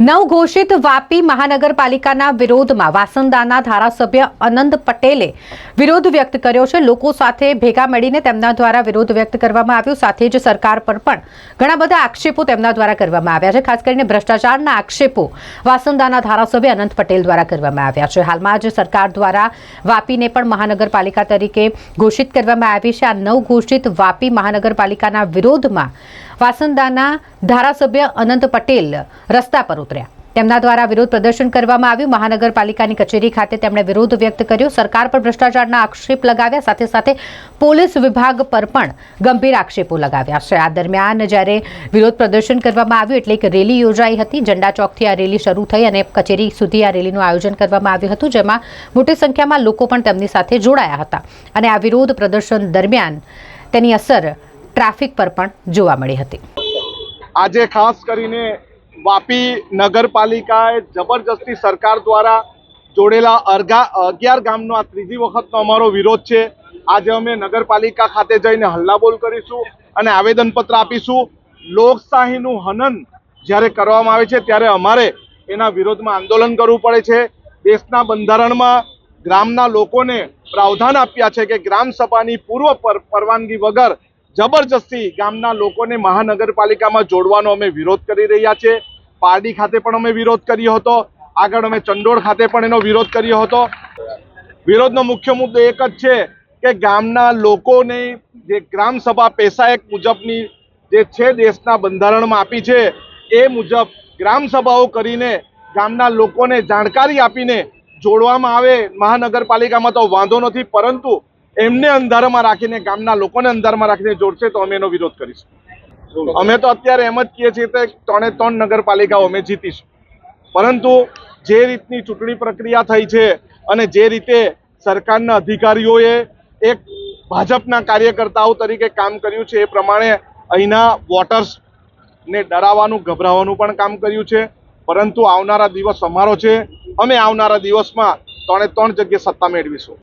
નવઘોષિત વાપી મહાનગરપાલિકાના વિરોધમાં વાસંદાના ધારાસભ્ય અનંત પટેલે વિરોધ વ્યક્ત કર્યો છે. લોકો સાથે ભેગા મળીને તેમના દ્વારા વિરોધ વ્યક્ત કરવામાં આવ્યો. સાથે જ સરકાર પર પણ ઘણા બધા આક્ષેપો તેમના દ્વારા કરવામાં આવ્યા છે. ખાસ કરીને ભ્રષ્ટાચારના આક્ષેપો વાસંદાના ધારાસભ્ય અનંત પટેલ દ્વારા કરવામાં આવ્યા છે. હાલમાં જ સરકાર દ્વારા વાપીને પણ મહાનગરપાલિકા તરીકે ઘોષિત કરવામાં આવી છે. આ નવઘોષિત વાપી મહાનગરપાલિકાના વિરોધમાં વાસંદાના ધારાસભ્ય અનંત પટેલ રસ્તા પર ઉતર્યા. તેમના દ્વારા વિરોધ પ્રદર્શન કરવામાં આવ્યું. મહાનગરપાલિકાની કચેરી ખાતે તેમણે વિરોધ વ્યક્ત કર્યો. સરકાર પર ભ્રષ્ટાચારના આક્ષેપ લગાવ્યા. સાથે સાથે પોલીસ વિભાગ પર પણ ગંભીર આક્ષેપો લગાવ્યા છે. આ દરમિયાન જ્યારે વિરોધ પ્રદર્શન કરવામાં આવ્યું એટલે એક રેલી યોજાઈ હતી. ઝંડા ચોકથી આ રેલી શરૂ થઈ અને કચેરી સુધી આ રેલીનું આયોજન કરવામાં આવ્યું હતું, જેમાં મોટી સંખ્યામાં લોકો પણ તેમની સાથે જોડાયા હતા. અને આ વિરોધ પ્રદર્શન દરમિયાન તેની અસર ટ્રાફિક પર પણ જોવા મળી હતી. આજે ખાસ કરીને વાપી નગરપાલિકાએ જબરજસ્તી સરકાર દ્વારા જોડેલા અરગા અગિયાર ગામનો આ ત્રીજી વખતનો અમારો વિરોધ છે. આજે અમે નગરપાલિકા ખાતે જઈને હલ્લાબોલ કરીશું અને આવેદનપત્ર આપીશું. લોકશાહીનું હનન જ્યારે કરવામાં આવે છે ત્યારે અમારે એના વિરોધમાં આંદોલન કરવું પડે છે. દેશના બંધારણમાં ગ્રામના લોકોને પ્રાવધાન આપ્યા છે કે ગ્રામ સભાની પૂર્વ પર- પરવાનગી વગર જબરજસ્તી ગામના લોકોને મહાનગરપાલિકામાં જોડવાનો અમે વિરોધ કરી રહ્યા છીએ પારડી ખાતે પણ અમે વિરોધ કર્યો હતો. આગળ અમે ચંડોળ ખાતે પણ એનો વિરોધ કર્યો હતો. વિરોધનો મુખ્ય મુદ્દો એક જ છે કે ગામના લોકોને જે ગ્રામસભા પેશા એક મુજબની જે છે દેશના બંધારણમાં આપી છે, એ મુજબ ગ્રામસભાઓ કરીને ગામના લોકોને જાણકારી આપીને જોડવામાં આવે. મહાનગરપાલિકામાં તો વાંધો નથી, પરંતુ એમને અંધારામાં રાખીને, ગામના લોકોને અંધારામાં રાખીને જોડશે તો અમે એનો વિરોધ કરીશું. અમે તો અત્યારે એમ જ કહીએ છીએ કે ત્રણે ત્રણ નગરપાલિકાઓ અમે જીતીશું. પરંતુ જે રીતની ચૂંટણી પ્રક્રિયા થઈ છે અને જે રીતે સરકારના અધિકારીઓએ એક ભાજપના કાર્યકર્તાઓ તરીકે કામ કર્યું છે, એ પ્રમાણે અહીંના વોટર્સને ડરાવવાનું ગભરાવાનું પણ કામ કર્યું છે. પરંતુ આવનારા દિવસ અમારો છે. અમે આવનારા દિવસમાં ત્રણે ત્રણ જગ્યાએ સત્તા મેળવીશું.